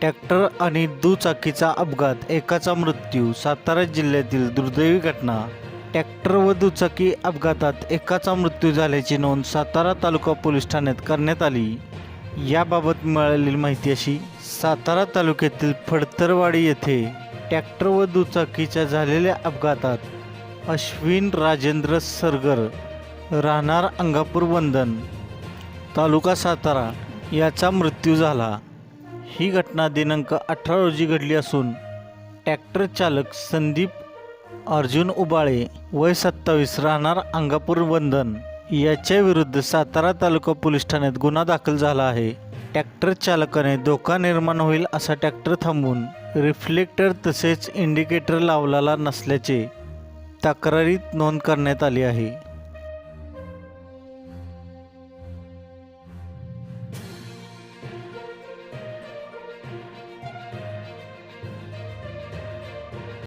Tractor आणि दुचाकीचा अपघात एकाचा मृत्यू सातारा जिल्ह्यातील दुर्दैवी घटना. ट्रॅक्टर व दुचाकी अपघातात एकाचा मृत्यू झाल्याची नोंद सातारा तालुका पोलीस ठाण्यात करण्यात आली. याबाबत मिळालेली माहिती अशी सातारा तालुक्यातील फडतरवाडी येथे ट्रॅक्टर व दुचाकीच्या झालेल्या अपघातात अश्विन राजेंद्र सरगर राहणार अंगापूर वंदन तालुका सातारा याचा मृत्यू झाला. ही घटना दिनांक अठरा रोजी घडली असून ट्रॅक्टर चालक संदीप अर्जुन उबाळे वय सत्तावीस राहणार अंगापूर बंधन याच्या विरुद्ध सातारा तालुका पोलीस ठाण्यात गुन्हा दाखल झाला आहे. ट्रॅक्टर चालकाने धोका निर्माण होईल असा ट्रॅक्टर थांबवून रिफ्लेक्टर तसेच इंडिकेटर लावलेला नसल्याचे तक्रारीत नोंद करण्यात आली आहे.